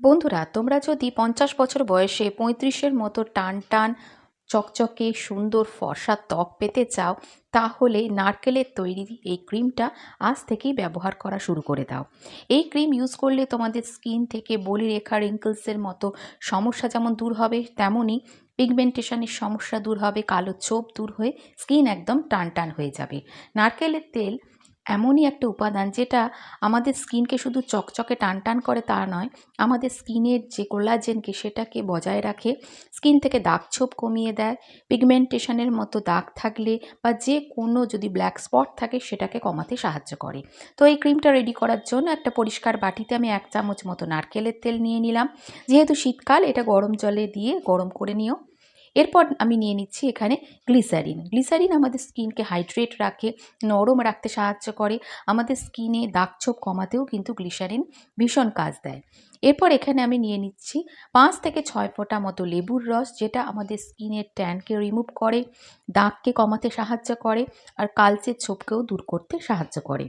বন্ধুরা, তোমরা যদি পঞ্চাশ বছর বয়সে পঁয়ত্রিশের মতো টান টান চকচকে, সুন্দর ফর্সা ত্বক পেতে চাও, তাহলে নারকেলের তৈরি এই ক্রিমটা আজ থেকেই ব্যবহার করা শুরু করে দাও। এই ক্রিম ইউজ করলে তোমাদের স্কিন থেকে বলি রেখা রিঙ্কলসের মতো সমস্যা যেমন দূর হবে তেমনই পিগমেন্টেশনের সমস্যা দূর হবে, কালো চোপ দূর হয়ে স্কিন একদম টান টান হয়ে যাবে। নারকেলের তেল এমনই একটা উপাদান যেটা আমাদের স্কিনকে শুধু চকচকে টান টান করে তা নয়, আমাদের স্কিনের যে কোলাজেনকে সেটাকে বজায় রাখে, স্কিন থেকে দাগ ছোপ কমিয়ে দেয় পিগমেন্টেশনের মতো দাগ থাকলে বা যে কোনো যদি ব্ল্যাক স্পট থাকে সেটাকে কমাতে সাহায্য করে। তো এই ক্রিমটা রেডি করার জন্য একটা পরিষ্কার বাটিতে আমি এক চামচ মতো নারকেলের তেল নিয়ে নিলাম। যেহেতু শীতকাল, এটা গরম জলে দিয়ে গরম করে নিও। এরপর আমি নিয়ে নিচ্ছি এখানে গ্লিসারিন গ্লিসারিন আমাদের স্কিনকে হাইড্রেট রাখে, নরম রাখতে সাহায্য করে। আমাদের স্কিনে দাগছোপ কমাতেও কিন্তু গ্লিসারিন ভীষণ কাজ দেয়। এরপর এখানে আমি নিয়ে নিচ্ছি পাঁচ থেকে ছয় ফোঁটা মতো লেবুর রস, যেটা আমাদের স্কিনের ট্যানকে রিমুভ করে, দাগকে কমাতে সাহায্য করে, আর কালচের ছোপকেও দূর করতে সাহায্য করে।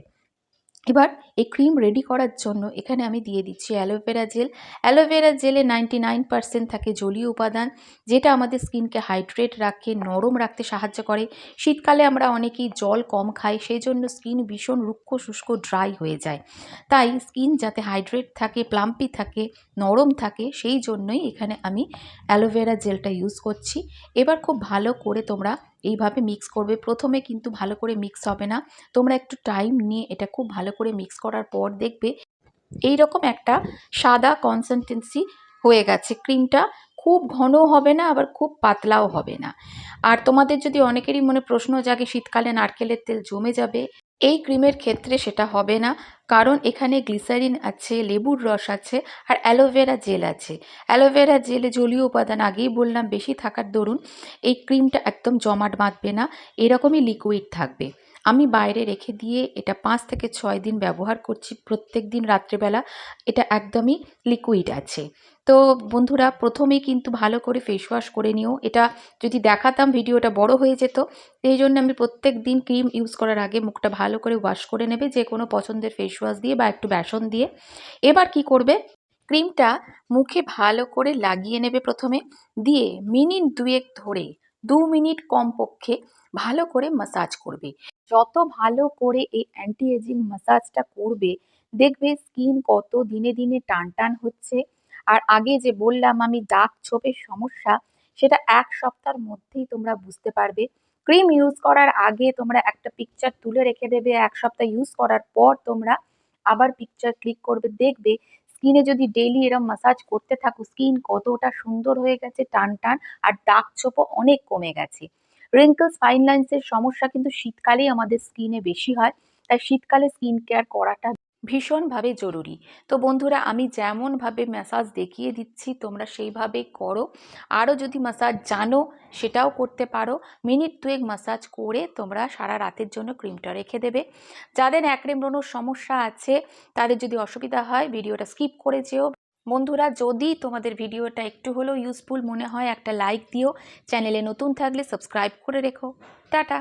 এবার এই ক্রিম রেডি করার জন্য এখানে আমি দিয়ে দিচ্ছি aloe vera gel aloe vera জেলে নাইনটি নাইন পার্সেন্ট থাকে জলীয় উপাদান, যেটা আমাদের স্কিনকে হাইড্রেট রাখে, নরম রাখতে সাহায্য করে। শীতকালে আমরা অনেকেই জল কম খাই সেই জন্য স্কিন ভীষণ রুক্ষ, শুষ্ক ড্রাই হয়ে যায়। তাই স্কিন যাতে হাইড্রেট থাকে প্লাম্পি থাকে, নরম থাকে, সেই জন্যই এখানে আমি অ্যালোভেরা জেলটা ইউজ করছি। এবার খুব ভালো করে তোমরা এইভাবে মিক্স করবে। প্রথমে কিন্তু ভালো করে মিক্স হবে না। তোমরা একটু টাইম নিয়ে এটা খুব ভালো করে মিক্স করার পর দেখবে। এই রকম একটা সাদা কনসিস্টেন্সি হয়ে গেছে। ক্রিমটা খুব ঘনও হবে না, আবার খুব পাতলাও হবে না। আর তোমাদের যদি অনেকেরই মনে প্রশ্ন জাগে শীতকালে নারকেলের তেল জমে যাবে, এই ক্রিমের ক্ষেত্রে সেটা হবে না। কারণ এখানে গ্লিসারিন আছে, লেবুর রস আছে, আর অ্যালোভেরা জেল আছে। অ্যালোভেরা জেলে জলীয় উপাদান আগেই বললাম, বেশি থাকার দরুন, এই ক্রিমটা একদম জমাট বাঁধবে না, এরকমই লিকুইড থাকবে। আমি বাইরে রেখে দিয়ে এটা পাঁচ থেকে ছয় দিন ব্যবহার করছি। প্রত্যেক দিন রাত্রেবেলা এটা একদমই লিকুইড আছে। তো বন্ধুরা, প্রথমেই কিন্তু ভালো করে ফেস ওয়াশ করে নিও। এটা যদি দেখাতাম ভিডিওটা বড় হয়ে যেত, এই জন্য আমি প্রত্যেক দিন ক্রিম ইউজ করার আগে মুখটা ভালো করে ওয়াশ করে নেবে, যে কোনো পছন্দের ফেস ওয়াশ দিয়ে বা একটু বেসন দিয়ে। এবার কি করবে? ক্রিমটা মুখে ভালো করে লাগিয়ে নেবে প্রথমে। দিয়ে মিনিট দুয়েক ধরে, দু মিনিট কমপক্ষে ভালো করে মাসাজ করবে। যত ভালো করে এই অ্যান্টি এজিং মাসাজটা করবে, দেখবে স্কিন কত দিনে দিনে টান টান হচ্ছে। আর আগে যে বললাম আমি দাগ ছোপের সমস্যা, সেটা এক সপ্তাহের মধ্যেই তোমরা বুঝতে পারবে। ক্রিম ইউজ করার আগে তোমরা একটা পিকচার তুলে রেখে দেবে, এক সপ্তাহ ইউজ করার পর তোমরা আবার পিকচার ক্লিক করবে, দেখবে স্কিনে যদি ডেইলি এরম মাসাজ করতে থাকো স্কিন কতটা সুন্দর হয়ে গেছে টান টান আর দাগ ছোপও অনেক কমে গেছে। রিঙ্কলস ফাইন লাইন্সের সমস্যা কিন্তু শীতকালেই আমাদের স্কিনে বেশি হয়, তাই শীতকালে স্কিন কেয়ার করাটা ভীষণভাবে জরুরি। তো বন্ধুরা, আমি যেমনভাবে ম্যাসাজ দেখিয়ে দিচ্ছি, তোমরা সেইভাবে করো। আরও যদি ম্যাসাজ জানো, সেটাও করতে পারো। মিনিট দুয়েক ম্যাসাজ করে তোমরা সারা রাতের জন্য ক্রিমটা রেখে দেবে। যাদের একরে ব্রণর সমস্যা আছে, তাদের যদি অসুবিধা হয় ভিডিওটা স্কিপ করে যেও। বন্ধুরা, যদি তোমাদের ভিডিওটা একটু হলেও ইউজফুল মনে হয়, একটা লাইক দিও। চ্যানেলে নতুন থাকলে সাবস্ক্রাইব করে রেখো। টাটা!